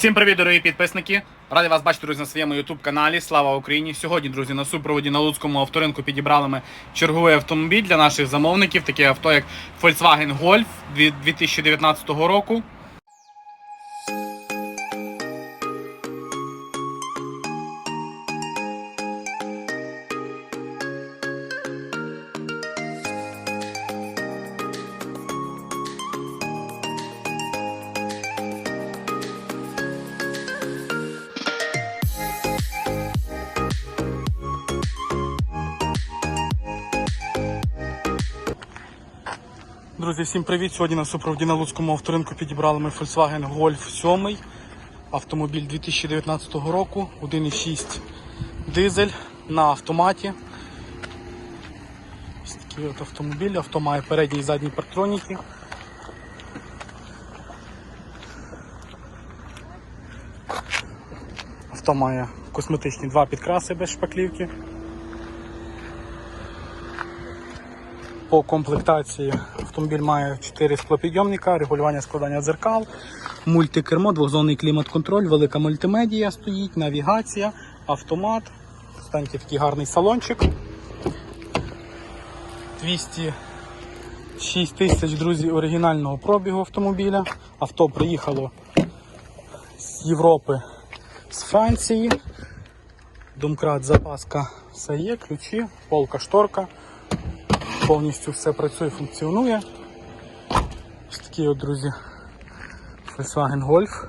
Всім привіт, дорогі підписники! Радий вас бачити, друзі, на своєму youtube каналі. Слава Україні! Сьогодні, друзі, на супроводі на Луцькому авторинку підібрали ми черговий автомобіль для наших замовників. Таке авто, як Volkswagen Golf 2019 року. Друзі, всім привіт! Сьогодні на супроводі на Луцькому авторинку підібрали ми Volkswagen Golf 7. Автомобіль 2019 року, 1,6 дизель на автоматі. Ось такий от автомобіль. Авто має передні і задні партроніки. Авто має косметичні два підкраси без шпаклівки. По комплектації автомобіль має 4 склопідйомника, регулювання складання дзеркал, мультикермо, двохзонний клімат-контроль, велика мультимедія стоїть, навігація, автомат. Станьте такий гарний салончик. 206 тисяч, друзі, оригінального пробігу автомобіля. Авто приїхало з Європи, з Франції. Домкрат, запаска, все є, ключі, полка, шторка повністю все працює, функціонує. Ось такий от, друзі, Volkswagen Golf.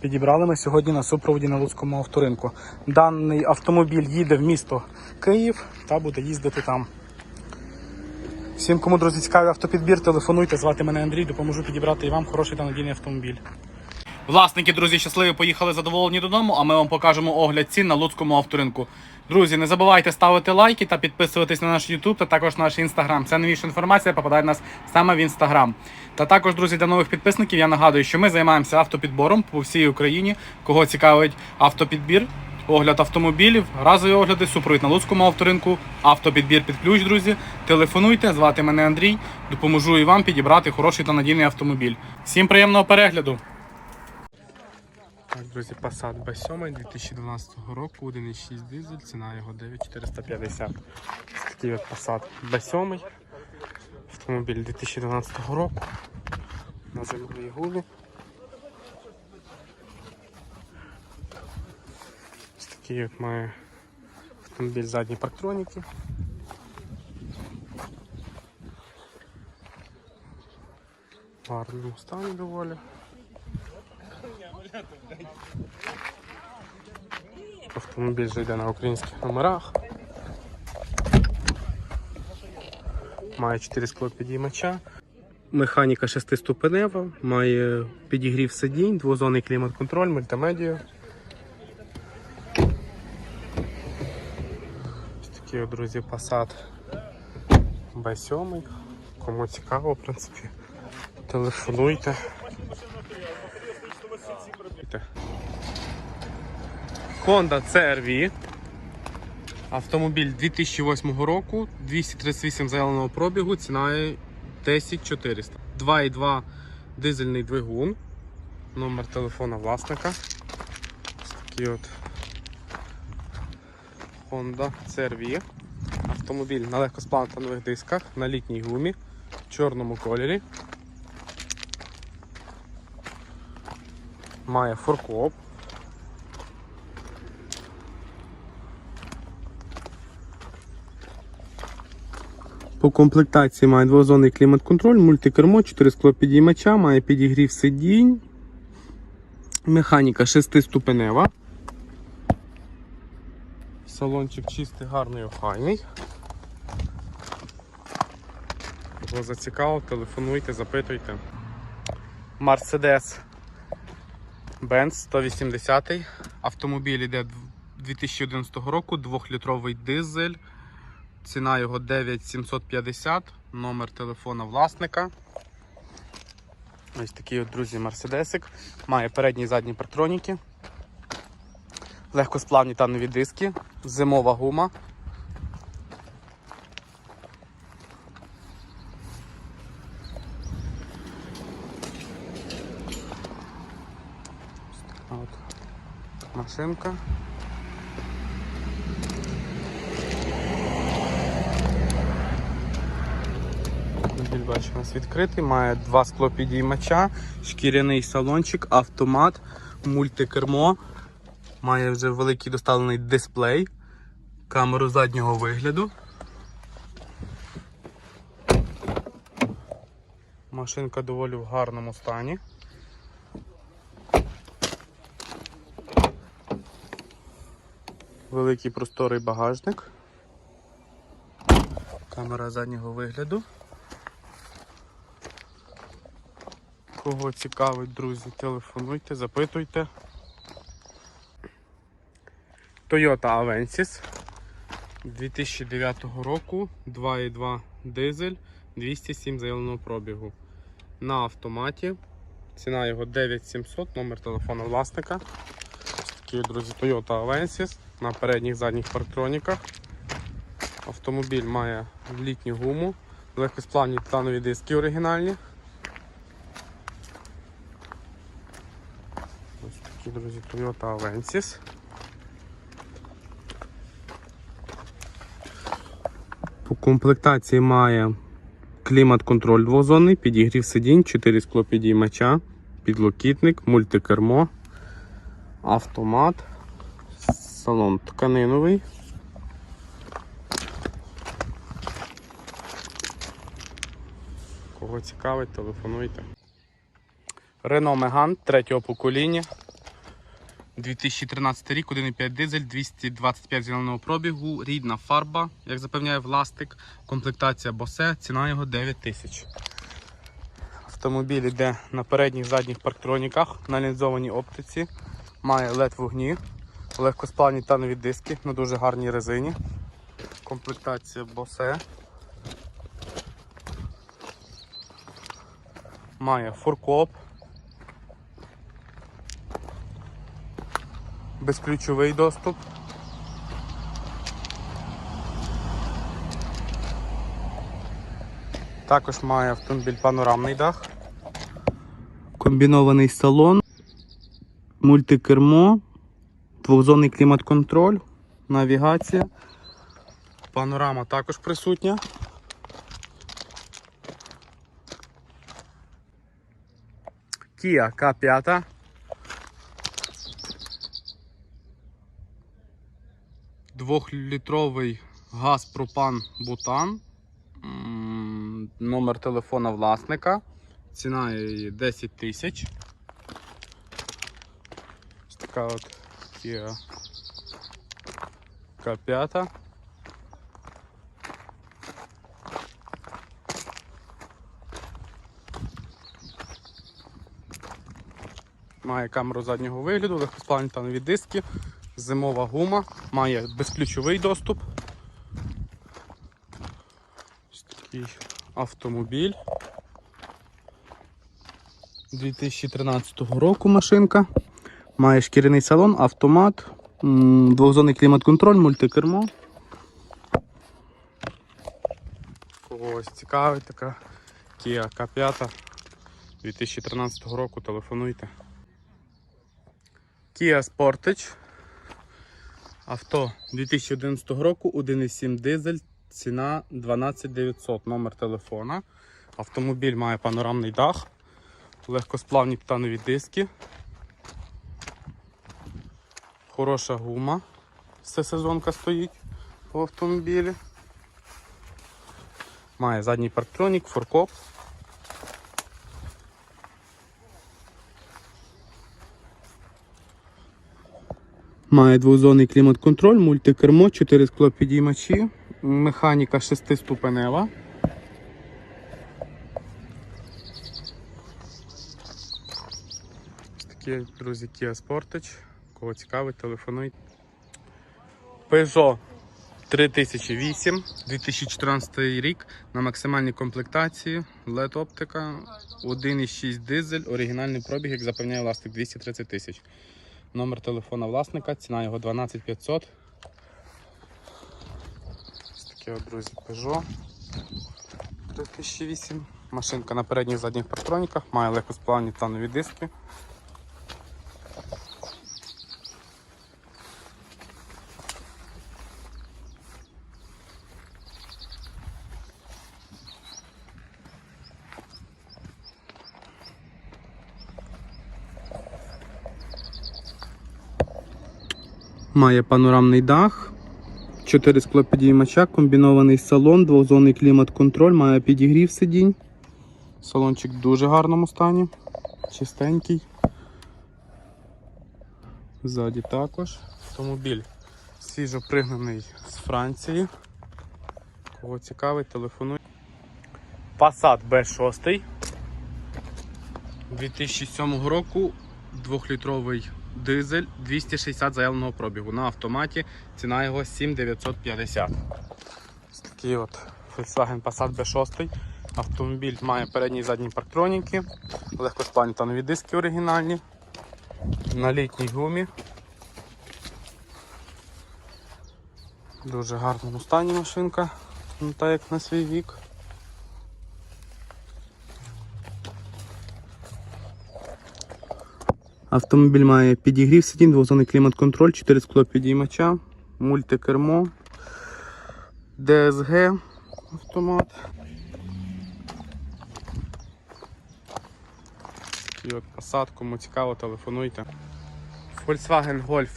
Підібрали ми сьогодні на супроводі на Луцькому авторинку. Даний автомобіль їде в місто Київ та буде їздити там. Всім, кому, друзі, цікавий автопідбір, телефонуйте, звати мене Андрій, допоможу підібрати і вам хороший та надійний автомобіль. Власники, друзі, щасливі поїхали задоволені додому, а ми вам покажемо огляд цін на Луцькому авторинку. Друзі, не забувайте ставити лайки та підписуватись на наш YouTube та також наш Instagram. Це новіша інформація попадає до нас саме в Instagram. Та також, друзі, для нових підписників я нагадую, що ми займаємося автопідбором по всій Україні. Кого цікавить автопідбір, огляд автомобілів, разові огляди, супровід на Луцькому авторинку, автопідбір під ключ, друзі. Телефонуйте, звати мене Андрій. Допоможу і вам підібрати хороший та надійний автомобіль. Всім приємного перегляду! Так, друзі, Passat B7 2012 року, 1,6 дизель, ціна його 9450. Такий от Passat B7. Автомобіль 2012 року. На зимовій гулі. Ось такий от має автомобіль задні парктроніки. В гарному стані доволі. Автомобіль вже йде на українських номерах. Має 4 склопідіймача. Механіка 6-ступенева, має підігрів сидінь, двозонний клімат-контроль, мультимедію. Ось такий, друзі, Passat B7. Кому цікаво, в принципі, телефонуйте. Honda CR-V. Автомобіль 2008 року, 238 заявленого пробігу, ціна 10400. 2,2 дизельний двигун. Номер телефона власника. Ось такий от Honda CR-V. Автомобіль на легкосплантанових дисках, на літній гумі, в чорному кольорі. Має форкоп. По комплектації має двозонний клімат-контроль, мультикермо, 4 склопідіймача, має підігрів сидінь, механіка 6-ступенева. Салончик чистий, гарний, охайний. Кого зацікавив, телефонуйте, запитуйте. Mercedes Benz 180 Автомобіль іде 2011 року, 2-літровий дизель. Ціна його 9750, номер телефона власника. Ось такий от, друзі, мерседесик. Має передні і задні партроніки. Легкосплавні танові диски, зимова гума. Ось така От машинка. Бачу, у нас відкритий, має два склопідіймача, шкіряний салончик, автомат, мультикермо. Має вже великий доставлений дисплей, камеру заднього вигляду. Машинка доволі в гарному стані. Великий просторий багажник. Камера заднього вигляду. Кого цікавить, друзі, телефонуйте, запитуйте. Toyota Avensis 2009 року, 2.2 дизель, 207 заявленого пробігу. На автоматі. Ціна його 9700, номер телефону власника. Такий, друзі, Toyota Avensis на передніх задніх парктроніках. Автомобіль має літню гуму, легкосплавні титанові диски оригінальні. Ось такі, друзі, Toyota Avensis. По комплектації має клімат-контроль двозонний, підігрів сидінь, 4 склопідіймача, підлокітник, мультикермо, автомат, салон тканиновий. Кого цікавить, телефонуйте. Renault Megane третього покоління. 2013 рік, 1,5 дизель, 225 зеленого пробігу, рідна фарба, як запевняє власник, комплектація Bose, ціна його 9 тисяч. Автомобіль йде на передніх задніх парктроніках, на лінзованій оптиці, має LED вогні, легкосплавні танові диски на дуже гарній резині. Комплектація Bose. Має фуркоп. безключовий доступ. Також має автомобіль панорамний дах. Комбінований салон, мультикермо, двохзонний клімат-контроль, навігація. Панорама також присутня. Kia K5. Двохлітровий газ пропан бутан. Номер телефона власника. Ціна її 10 тисяч. Така от Kia K5. Має камеру заднього вигляду, легкосплавні танові диски, зимова гума, має безключовий доступ. Ось такий автомобіль. 2013 року машинка. Має шкіряний салон, автомат, двохзонний клімат-контроль, мультикермо. Когось цікавить така Kia K5 2013 року, телефонуйте. Kia Sportage. Авто 2011 року, 1,7 дизель, ціна 12900, номер телефона. Автомобіль має панорамний дах, легкосплавні титанові диски. Хороша гума. Все сезонка стоїть по автомобілі. Має задній парктронік, форкоп. Має двозонний клімат-контроль, мультикермо, 4 склопідіймачі, механіка 6-ступенева. Ось такі, друзі, Kia Sportage. Кого цікавить, телефонуйте. Peugeot 3008, 2014 рік на максимальній комплектації, LED оптика, 1,6 дизель, оригінальний пробіг, як запевняє власник, 230 тисяч. Номер телефона власника, ціна його 12500. Ось таке друзі, Peugeot 3008. Машинка на передніх задніх партроніках, має легкосплавні танові диски. Має панорамний дах, 4 склопідіймача, комбінований салон, двохзонний клімат-контроль, має підігрів сидінь. Салончик в дуже гарному стані, чистенький. Ззаді також. Автомобіль свіжо пригнаний з Франції. Кого цікавить, телефонуй. Passat B6 2007 року 2-літровий дизель 260 заявленого пробігу на автоматі. Ціна його 7950. Ось такий от Volkswagen Passat B6. Автомобіль має передні і задні парктроніки, легкосплавні та нові диски оригінальні. На літній гумі. Дуже гарному стані машинка, ну, так як на свій вік. Автомобіль має підігрів сидінь, двозонний клімат-контроль, 4 скло підіймача, мультикермо, DSG автомат. І от Passat, кому цікаво, телефонуйте. Volkswagen Golf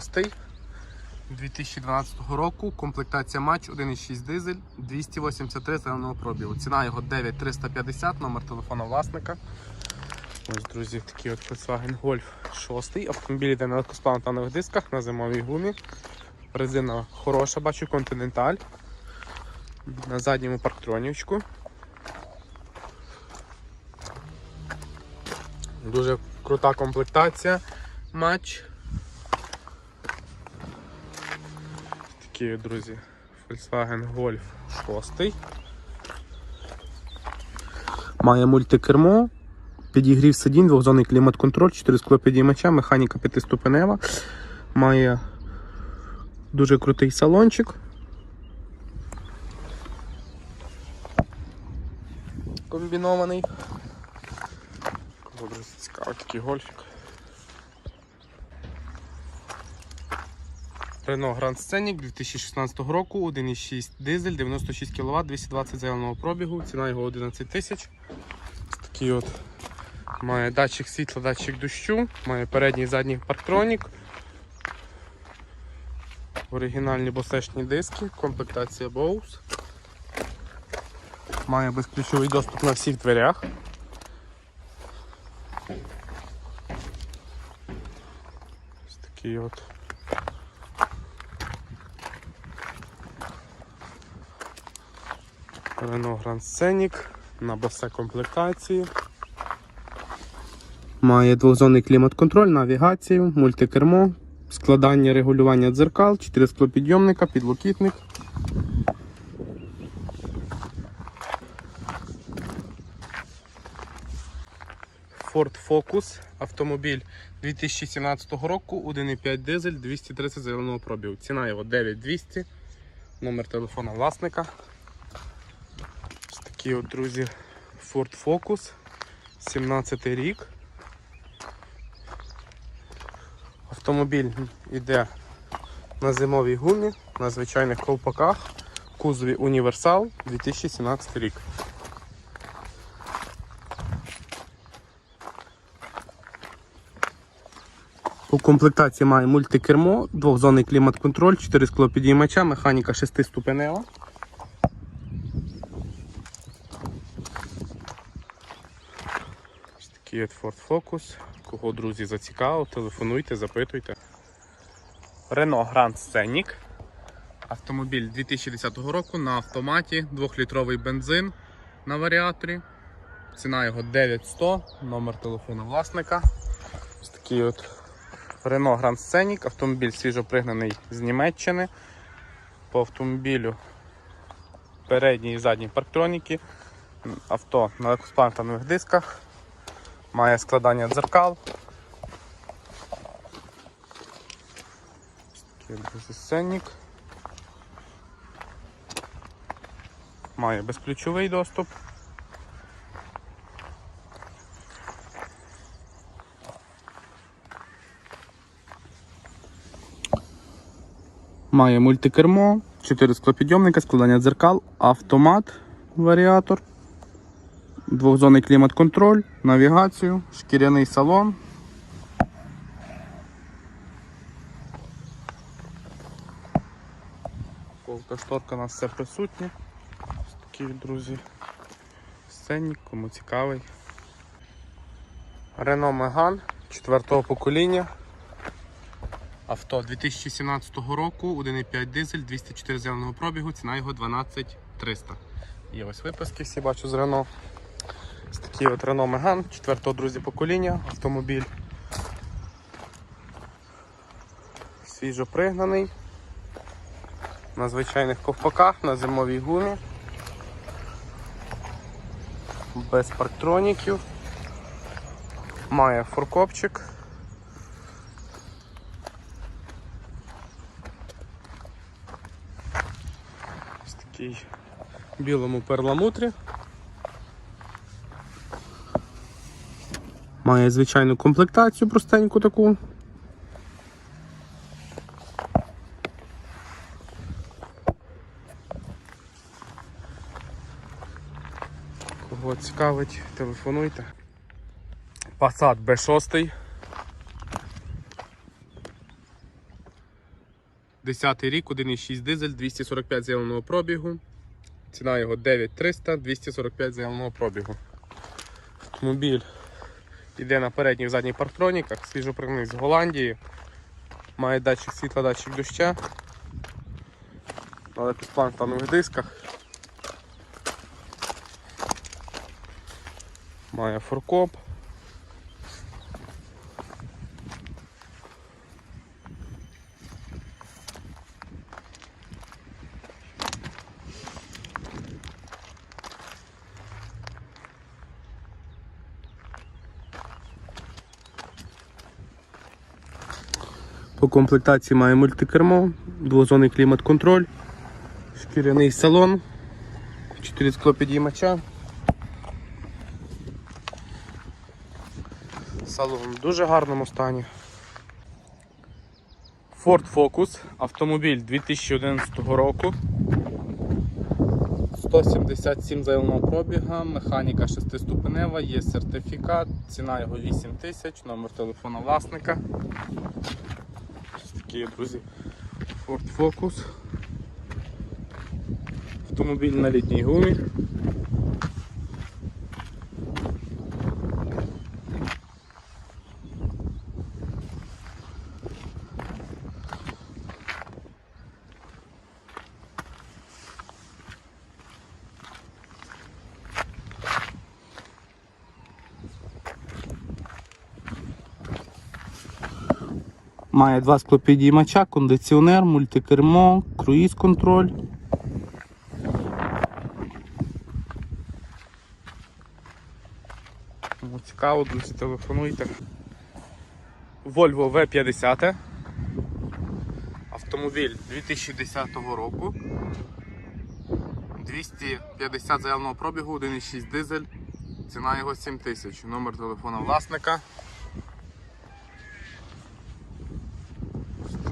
6 2012 року, комплектація матч 1,6 дизель, 283 зеленого пробігу. Ціна його 9350, номер телефона власника. Ось, друзі, такий от Volkswagen Golf 6. Автомобіль йде на легкосплавних дисках на зимовій гумі. Резина хороша, бачу, континенталь. На задньому парктронівчику. Дуже крута комплектація матч. Такі, друзі, Volkswagen Golf 6. Має мультикермо. Підігрів сидінь, двохзонний клімат-контроль, 4 склопідіймача, механіка п'ятиступенева. Має дуже крутий салончик. Комбінований. Кого, цікавий такий гольфік. Renault Grand Scenic 2016 року, 1,6 дизель, 96 кВт, 220 заявленого пробігу, ціна його 11 тисяч. Такий от Має датчик світла, датчик дощу, має передній і задній парктронік. Оригінальні босешні диски, комплектація Bose. Має безключовий доступ на всіх дверях. Ось такий от. Renault Grand Scenic на босе комплектації. Має двохзонний клімат-контроль, навігацію, мультикермо, складання регулювання дзеркал, 4 склопідйомника, підлокітник. Ford Focus, автомобіль 2017 року, 1,5 дизель, 230 зеленого пробігу. Ціна його 9200, номер телефона власника. Ось такі от, друзі, Ford Focus, 17 рік. Автомобіль йде на зимовій гумі, на звичайних ковпаках, кузові Універсал 2017 рік. У комплектації має мультикермо, двохзонний клімат-контроль, 4 склопідіймача, механіка 6-ступенева. Такий от Ford Focus. Кого, друзі, зацікавив, телефонуйте, запитуйте. Renault Grand Scenic. Автомобіль 2010 року на автоматі, 2-літровий бензин на варіаторі. Ціна його 9100, номер телефону власника. Ось такий от Renault Grand Scenic. Автомобіль свіжо пригнаний з Німеччини. По автомобілю передні і задні парктроніки. Авто на легкосплантанових дисках. Має складання дзеркал. Безсценник. Має безключовий доступ. Має мультикермо, 4 склопідйомника, складання дзеркал, автомат, варіатор, двохзонний клімат-контроль, навігацію, шкіряний салон. Полка шторка у нас все присутнє. Ось такі, друзі, сценник, кому цікавий. Renault Megane 4 покоління. Авто 2017 року, 1,5 дизель, 204 зеленого пробігу, ціна його 12300. Є ось виписки, всі бачу з Renault. Ось такий от Renault Megane, 4 друзі покоління, автомобіль. Свіжо пригнаний. На звичайних ковпаках, на зимовій гумі. Без парктроніків. Має форкопчик. Ось такий в білому перламутрі. Має звичайну комплектацію простеньку таку. Кого цікавить, телефонуйте. Passat B6. 10 рік, 1,6 дизель, 245 заявленого пробігу. Ціна його 9300, 245 заявленого пробігу. Автомобіль йде на передніх і задніх парктроніках, свіжопригнаний з Голландії. Має датчик світла, датчик доща. в легкосплантанових дисках. Має форкоп. По комплектації має мультикермо, двозонний клімат-контроль, шкіряний салон, 4 склопідіймача. Салон в дуже гарному стані. Ford Focus, автомобіль 2011 року. 177 заявленого пробіга, механіка 6-ступенева, є сертифікат, ціна його 8 тисяч, номер телефона власника. Такі, друзі, Ford Focus. Автомобіль на літній гумі. Має два склопідіймача, кондиціонер, мультикермо, круїз контроль. Цікаво, друзі, телефонуйте. Volvo V50. Автомобіль 2010 року. 250 заявленого пробігу, 1,6 дизель. Ціна його 7 тисяч. Номер телефона власника.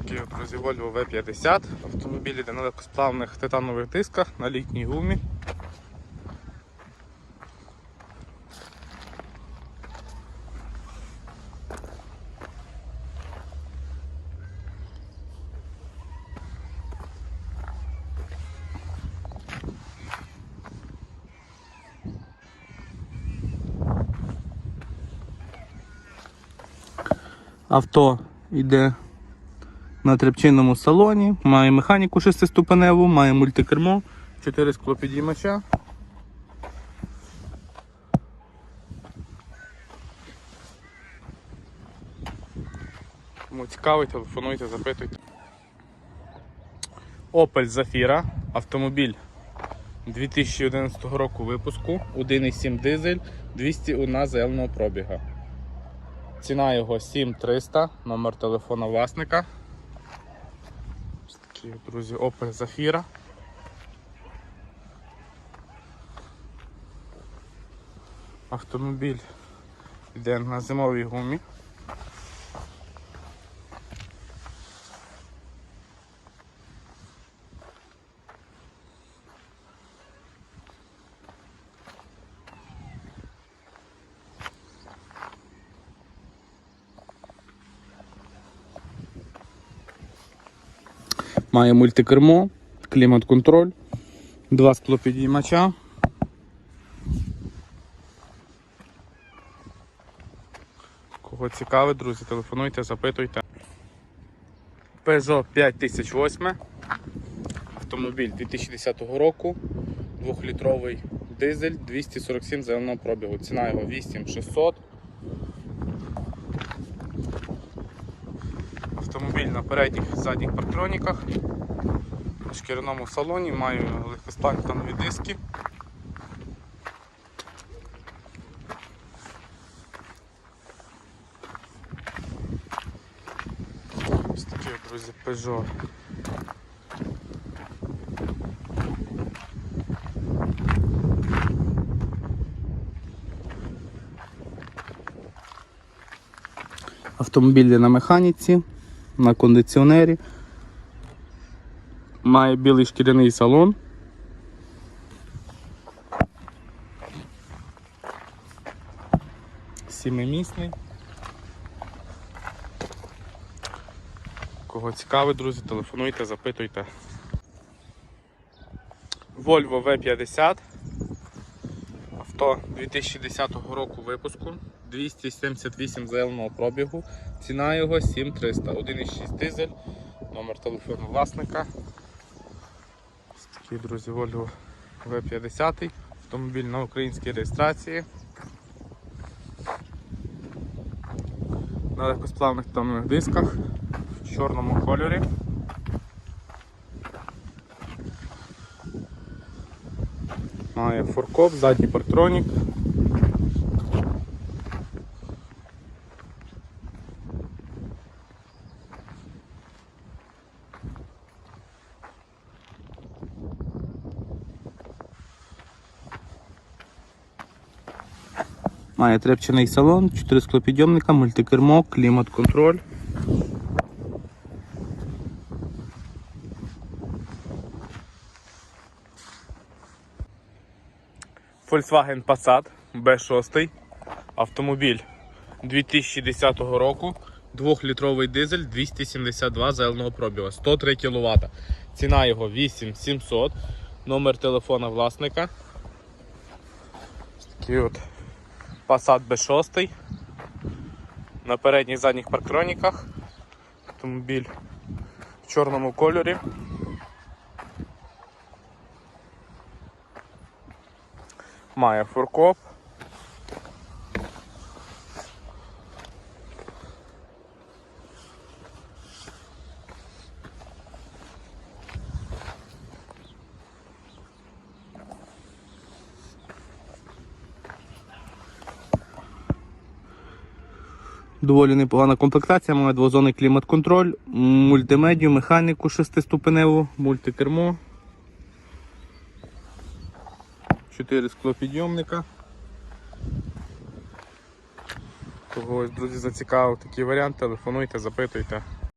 Такий друзі, Volvo V50. Автомобіль йде на легкосплавних титанових дисках на літній гумі. Авто йде на тряпчинному салоні, має механіку шестиступеневу, має мультикермо, 4 склопідіймача. Кому цікавий, телефонуйте, запитуйте. Opel Zafira, автомобіль 2011 року випуску, 1,7 дизель, 201 зеленого пробіга. Ціна його 7300, номер телефона власника. Такі, друзі, Opel Zafira. Автомобіль йде на зимовій гумі. Має мультикермо, клімат-контроль, два склопідіймача. Кого цікавить, друзі, телефонуйте, запитуйте. Peugeot 5008. Автомобіль 2010 року. 2-літровий дизель 247 зеленого пробігу. Ціна його 8600. Автомобіль на передніх задніх парктроніках. В шкіряному салоні маю легкосплавні тонові диски. Ось такі, друзі, Peugeot. Автомобіль є на механіці, на кондиціонері. Має білий шкіряний салон. Сімимісний. Кого цікавить, друзі, телефонуйте, запитуйте. Volvo V50. Авто 2010 року випуску. 278 зеленого пробігу. Ціна його 7300. 1,6 дизель. Номер телефону власника. Такий, друзі, Volvo V50. Автомобіль на українській реєстрації. На легкосплавних тонних дисках в чорному кольорі. Має форкоп, задній партронік. Має трепчаний салон, 4 склопідйомника, мультикермо, клімат-контроль. Volkswagen Passat B6. Автомобіль 2010 року. 2-літровий дизель 272 зеленого пробігу, 103 кВт. Ціна його 8700. Номер телефона власника. Ось такий от Passat B6. На передніх задніх парктроніках. Автомобіль в чорному кольорі. Має фуркоп. Доволі непогана комплектація, має двозонний клімат-контроль, мультимедію, механіку шестиступеневу, мультикермо. 4 склопідйомника. Когось, друзі, зацікавив такий варіант, телефонуйте, запитуйте.